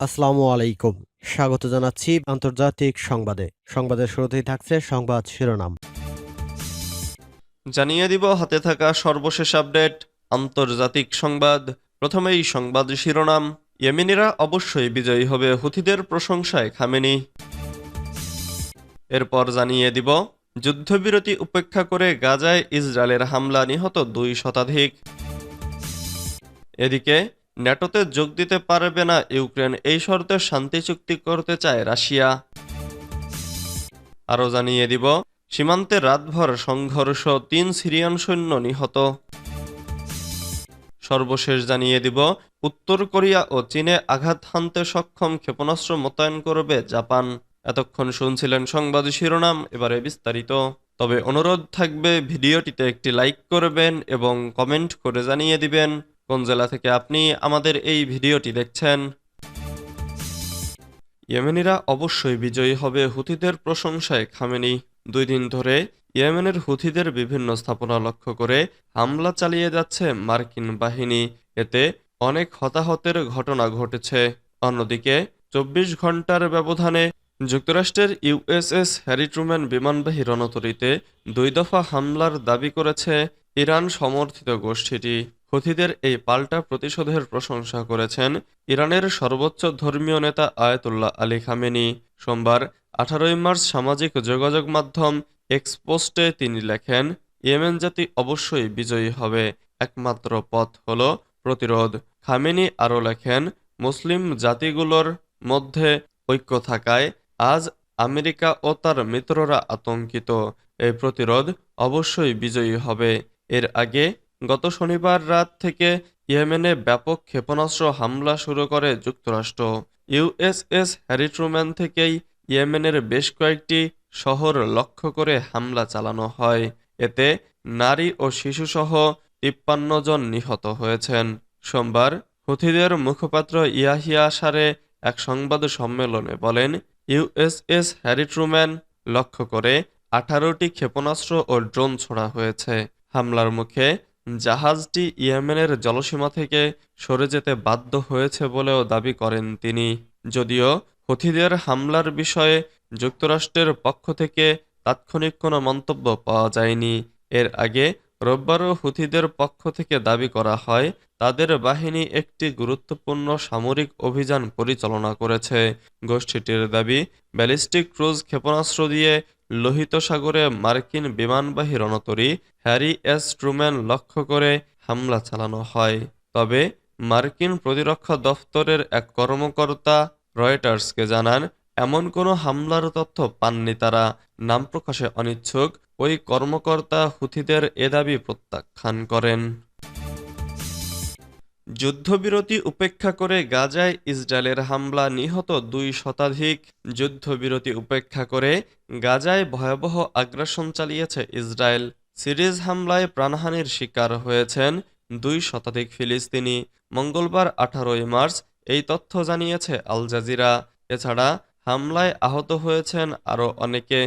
আসসালামু আলাইকুম। স্বাগত জানাচ্ছি আন্তর্জাতিক সংবাদে। সংবাদের শুরুতেই থাকছে সংবাদ শিরোনাম। জানিয়ে দিব, হাতে থাকা সর্বশেষ আপডেট, আন্তর্জাতিক সংবাদ। প্রথমেই সংবাদ শিরোনাম, ইয়েমেনিরা অবশ্যই বিজয়ী হবে হুথিদের প্রশংসায় খামেনি। এরপর জানিয়ে দিব, যুদ্ধবিরতি উপেক্ষা করে গাজায় ইসরায়েলের হামলা নিহত দুই শতাধিক। এদিকে ন্যাটোতে যোগ দিতে পারবে না ইউক্রেন। এই শর্তে শান্তি চুক্তি করতে চায় রাশিয়া। আরও জানিয়ে দিব, সীমান্তে রাতভর সংঘর্ষ, তিন সিরিয়ান সৈন্য নিহত। সর্বশেষ জানিয়ে দিব, উত্তর কোরিয়া ও চীনে আঘাত হানতে সক্ষম ক্ষেপণাস্ত্র মোতায়েন করবে জাপান। এতক্ষণ শুনছিলেন সংবাদ শিরোনাম, এবারে বিস্তারিত। তবে অনুরোধ থাকবে, ভিডিওটিতে একটি লাইক করবেন এবং কমেন্ট করে জানিয়ে দিবেন। কোন জেলা থেকে আপনি আমাদের এই ভিডিওটি দেখছেন? ইয়েমেনিরা অবশ্যই বিজয়ী হবে হুথিদের প্রশংসায় খামেনি। দুই দিন ধরে ইয়েমেনের হুথিদের বিভিন্ন স্থাপনা লক্ষ্য করে হামলা চালিয়ে যাচ্ছে মার্কিন বাহিনী। এতে অনেক হতাহতের ঘটনা ঘটেছে। অন্যদিকে, চব্বিশ ঘণ্টার ব্যবধানে যুক্তরাষ্ট্রের ইউএসএস হ্যারিট্রুম্যান বিমানবাহী রণতরীতে দুই দফা হামলার দাবি করেছে ইরান সমর্থিত গোষ্ঠীটি। হুথিদের এই পাল্টা প্রতিশোধের প্রশংসা করেছেন ইরানের সর্বোচ্চ ধর্মীয় নেতা আয়াতুল্লাহ আলী খামেনি। সোমবার আঠারোই মার্চ সামাজিক যোগাযোগ মাধ্যম এক্সপোস্টে তিনি লেখেন, ইয়েমেন জাতি অবশ্যই বিজয়ী হবে। একমাত্র পথ হল প্রতিরোধ। খামেনি আরও লেখেন, মুসলিম জাতিগুলোর মধ্যে ঐক্য থাকায় আজ আমেরিকা ও তার মিত্ররা আতঙ্কিত। এই প্রতিরোধ অবশ্যই বিজয়ী হবে। এর আগে গত শনিবার রাত থেকে ইয়েমেনে ব্যাপক ক্ষেপণাস্ত্র হামলা শুরু করে যুক্তরাষ্ট্র। ইউএসএস হ্যারি ট্রুম্যান থেকেই ইয়েমেনের বেশ কয়েকটি শহর লক্ষ্য করে হামলা চালানো হয়। এতে নারী ও শিশুসহ তিপ্পান্ন জন নিহত হয়েছেন। সোমবার হুথিদের মুখপাত্র ইয়াহিয়া সারে এক সংবাদ সম্মেলনে বলেন ইউএসএস হ্যারি ট্রুম্যান লক্ষ্য করে আঠারোটি ক্ষেপণাস্ত্র ও ড্রোন ছোড়া হয়েছে। হামলার মুখে জাহাজটি ইয়েমেনের জলসীমা থেকে সরে যেতে বাধ্য হয়েছে বলেও দাবি করেন তিনি। যদিও হুথিদের হামলার বিষয়ে যুক্তরাষ্ট্রের পক্ষ থেকে তাৎক্ষণিক কোনো মন্তব্য পাওয়া যায়নি। এর আগে রোববারও হুথিদের পক্ষ থেকে দাবি করা হয়, তাদের বাহিনী একটি গুরুত্বপূর্ণ সামরিক অভিযান পরিচালনা করেছে। গোষ্ঠীটির দাবি, ব্যালিস্টিক ক্রুজ ক্ষেপণাস্ত্র দিয়ে লোহিত সাগরে মার্কিন বিমানবাহী রণতরী হ্যারি এস. ট্রুম্যান লক্ষ্য করে হামলা চালানো হয়। তবে মার্কিন প্রতিরক্ষা দফতরের এক কর্মকর্তা রয়টার্সকে জানান, এমন কোনো হামলার তথ্য পাননি তারা। নাম প্রকাশে অনিচ্ছুক। ওই কর্মকর্তা হুথিদের এ দাবি প্রত্যাখ্যান করেন। যুদ্ধবিরতি উপেক্ষা করে গাজায় ইসরায়েলের হামলা নিহত দুই শতাধিক যুদ্ধবিরতি উপেক্ষা করে গাজায় ভয়াবহ আগ্রাসন চালিয়েছে ইসরায়েল। সিরিজ হামলায় প্রাণহানির শিকার হয়েছেন দুই শতাধিক ফিলিস্তিনি। মঙ্গলবার আঠারোই মার্চ এই তথ্য জানিয়েছে আল জাজিরা। এছাড়া হামলায় আহত হয়েছেন আরও অনেকে।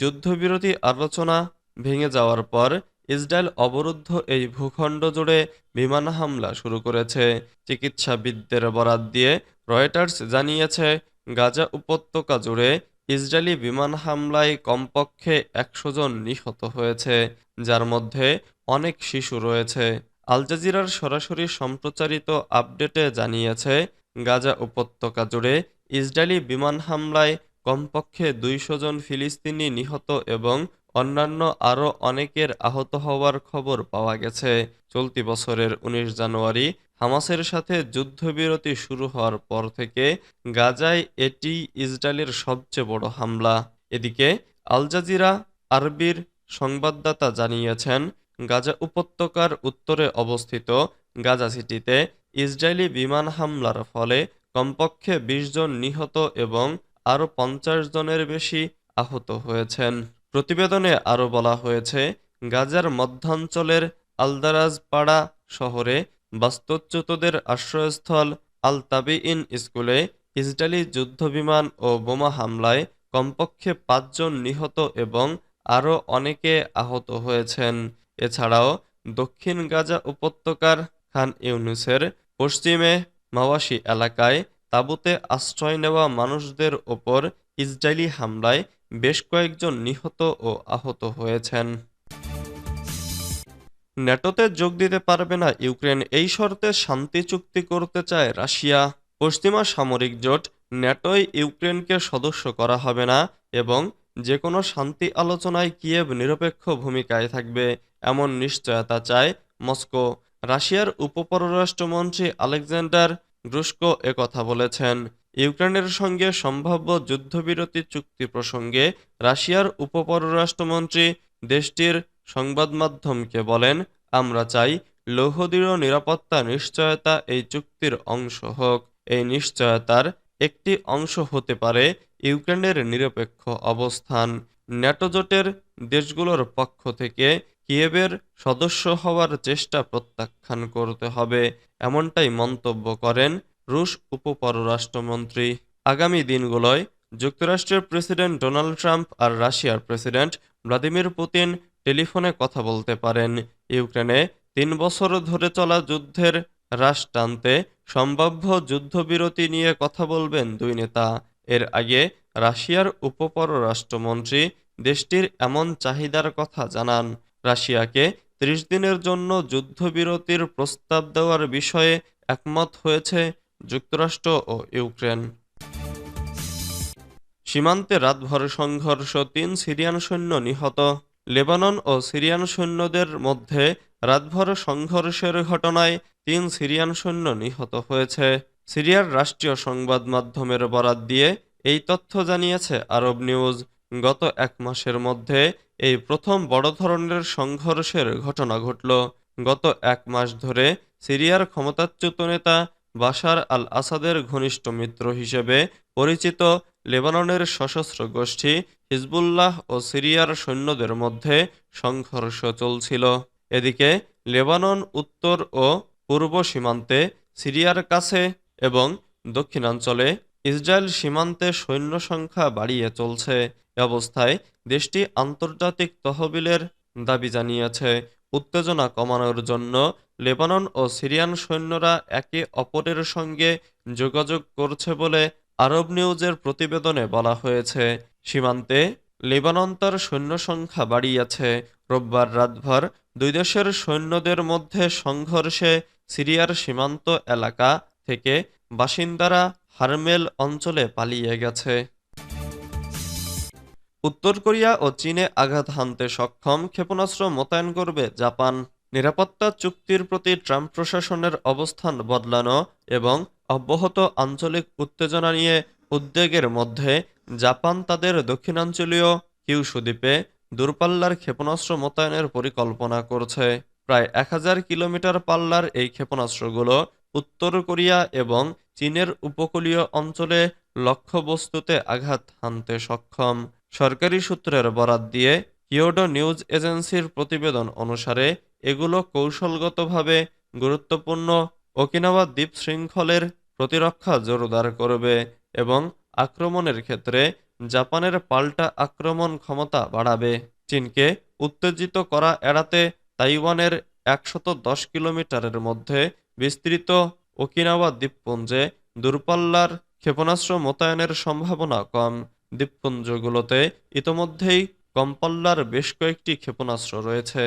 যুদ্ধবিরতি আলোচনা ভেঙে যাওয়ার পর ইসরায়েল অবরুদ্ধ এই ভূখণ্ড জুড়ে বিমান হামলা শুরু করেছে। চিকিৎসাবিদদের বরাত দিয়ে রয়টার্স জানিয়েছে, গাজা উপত্যকা জুড়ে ইসরায়েলি বিমান হামলায় কমপক্ষে একশো জন নিহত হয়েছে, যার মধ্যে অনেক শিশু রয়েছে। আল জাজিরার সরাসরি সম্প্রচারিত আপডেটে জানিয়েছে, গাজা উপত্যকা জুড়ে ইসরায়েলি বিমান হামলায় কমপক্ষে দুইশো জন ফিলিস্তিনি নিহত এবং অন্যান্য আরও অনেকের আহত হওয়ার খবর পাওয়া গেছে। চলতি বছরের ১৯ জানুয়ারি হামাসের সাথে যুদ্ধবিরতি শুরু হওয়ার পর থেকে গাজায় এটি ইসরায়েলের সবচেয়ে বড় হামলা। এদিকে আল জাজিরা আরবির সংবাদদাতা জানিয়েছেন, গাজা উপত্যকার উত্তরে অবস্থিত গাজা সিটিতে ইসরায়েলি বিমান হামলার ফলে কমপক্ষে ২০ জন নিহত এবং আরও পঞ্চাশ জনের বেশি আহত হয়েছেন। প্রতিবেদনে আরও বলা হয়েছে, গাজার মধ্যাঞ্চলের আলদারাজপাড়া শহরে বাস্তুচ্যুতদের আশ্রয়স্থল আল তাবিইন স্কুলে ইসরায়েলি যুদ্ধবিমান ও বোমা হামলায় কমপক্ষে পাঁচজন নিহত এবং আরও অনেকে আহত হয়েছেন। এছাড়াও, দক্ষিণ গাজা উপত্যকার খান ইউনুসের পশ্চিমে মাওয়াশি এলাকায় তাঁবুতে আশ্রয় নেওয়া মানুষদের ওপর ইসরায়েলি হামলায় বেশ কয়েকজন নিহত ও আহত হয়েছেন। ন্যাটোতে যোগ দিতে পারবে না ইউক্রেন। এই শর্তে শান্তি চুক্তি করতে চায় রাশিয়া। পশ্চিমা সামরিক জোট ন্যাটোয় ইউক্রেনকে সদস্য করা হবে না এবং যে কোনো শান্তি আলোচনায় কিয়েভ নিরপেক্ষ ভূমিকায় থাকবে, এমন নিশ্চয়তা চায় মস্কো। রাশিয়ার উপপররাষ্ট্রমন্ত্রী আলেকজান্ডার গ্রুস্কো একথা বলেছেন। ইউক্রেনের সঙ্গে সম্ভাব্য যুদ্ধবিরতি চুক্তি প্রসঙ্গে রাশিয়ার উপপররাষ্ট্রমন্ত্রী দেশটির সংবাদ মাধ্যমকে বলেন, আমরা চাই লৌহদৃঢ় নিরাপত্তা, নিশ্চয়তা এই চুক্তির অংশ হোক। এই নিশ্চয়তার একটি অংশ হতে পারে ইউক্রেনের নিরপেক্ষ অবস্থান। ন্যাটোজোটের দেশগুলোর পক্ষ থেকে কিয়েবের সদস্য হওয়ার চেষ্টা প্রত্যাখ্যান করতে হবে। এমনটাই মন্তব্য করেন রুশ উপপররাষ্ট্রমন্ত্রী আগামী দিনগুলোয় যুক্তরাষ্ট্রের প্রেসিডেন্ট ডোনাল্ড ট্রাম্প আর রাশিয়ার প্রেসিডেন্ট ভ্লাদিমির পুতিন টেলিফোনে কথা বলতে পারেন। ইউক্রেনে তিন বছর ধরে চলা যুদ্ধের হ্রাস টানতে সম্ভাব্য যুদ্ধবিরতি নিয়ে কথা বলবেন দুই নেতা। এর আগে রাশিয়ার উপপররাষ্ট্রমন্ত্রী দেশটির এমন চাহিদার কথা জানান। রাশিয়াকে ত্রিশ দিনের জন্য যুদ্ধবিরতির প্রস্তাব দেওয়ার বিষয়ে একমত হয়েছে যুক্তরাষ্ট্র ও ইউক্রেন। সীমান্তে রাতভর সংঘর্ষ, তিন সিরিয়ান সৈন্য নিহত। লেবানন ও সিরিয়ান সৈন্যদের মধ্যে রাতভর সংঘর্ষের ঘটনায় তিন সিরিয়ান সৈন্য নিহত হয়েছে। সিরিয়ার রাষ্ট্রীয় সংবাদ মাধ্যমের বরাত দিয়ে এই তথ্য জানিয়েছে আরব নিউজ। গত এক মাসের মধ্যে এই প্রথম বড় ধরনের সংঘর্ষের ঘটনা ঘটল। গত এক মাস ধরে সিরিয়ার ক্ষমতাচ্যুত নেতা বাশার আল আসাদের ঘনিষ্ঠ মিত্র হিসেবে পরিচিত লেবাননের সশস্ত্র গোষ্ঠী হিজবুল্লাহ ও সিরিয়ার সৈন্যদের মধ্যে সংঘর্ষ চলছিল। এদিকে লেবানন উত্তর ও পূর্ব সীমান্তে সিরিয়ার কাছে এবং দক্ষিণাঞ্চলে ইসরায়েল সীমান্তে সৈন্য সংখ্যা বাড়িয়ে চলছে। অবস্থায় দেশটি আন্তর্জাতিক তহবিলের দাবি জানিয়েছে। উত্তেজনা কমানোর জন্য লেবানন ও সিরিয়ান সৈন্যরা একে অপরের সঙ্গে যোগাযোগ করছে বলে আরব নিউজের প্রতিবেদনে বলা হয়েছে। সীমান্তে লেবানন তার সৈন্য সংখ্যা বাড়িয়েছে। রোববার রাতভর দুই দেশের সৈন্যদের মধ্যে সংঘর্ষে সিরিয়ার সীমান্ত এলাকা থেকে বাসিন্দারা হারমেল অঞ্চলে পালিয়ে গেছে। উত্তর কোরিয়া ও চীনে আঘাত হানতে সক্ষম ক্ষেপণাস্ত্র মোতায়েন করবে জাপান। নিরাপত্তা চুক্তির প্রতি ট্রাম্প প্রশাসনের অবস্থান বদলানো এবং অব্যাহত আঞ্চলিক উত্তেজনা নিয়ে উদ্বেগের মধ্যে জাপান তাদের দক্ষিণাঞ্চলীয় কিউশু দ্বীপে দূরপাল্লার ক্ষেপণাস্ত্র মোতায়েনের পরিকল্পনা করছে। প্রায় এক হাজার কিলোমিটার পাল্লার এই ক্ষেপণাস্ত্রগুলো উত্তর কোরিয়া এবং চীনের উপকূলীয় অঞ্চলে লক্ষ্যবস্তুতে আঘাত হানতে সক্ষম। সরকারি সূত্রের বরাত দিয়ে কিয়োডো নিউজ এজেন্সির প্রতিবেদন অনুসারে এগুলো কৌশলগতভাবে গুরুত্বপূর্ণ, ওকিনাওয়া দ্বীপ শৃঙ্খলের প্রতিরক্ষা জোরদার করবে এবং আক্রমণের ক্ষেত্রে জাপানের পাল্টা আক্রমণ ক্ষমতা বাড়াবে। চীনকে উত্তেজিত করা এড়াতে তাইওয়ানের একশত দশ কিলোমিটারের মধ্যে বিস্তৃত ওকিনাওয়া দ্বীপপুঞ্জে দূরপাল্লার ক্ষেপণাস্ত্র মোতায়েনের সম্ভাবনা কম। দ্বীপপুঞ্জগুলোতে ইতোমধ্যেই কম্পাল্লার বেশ কয়েকটি ক্ষেপণাস্ত্র রয়েছে।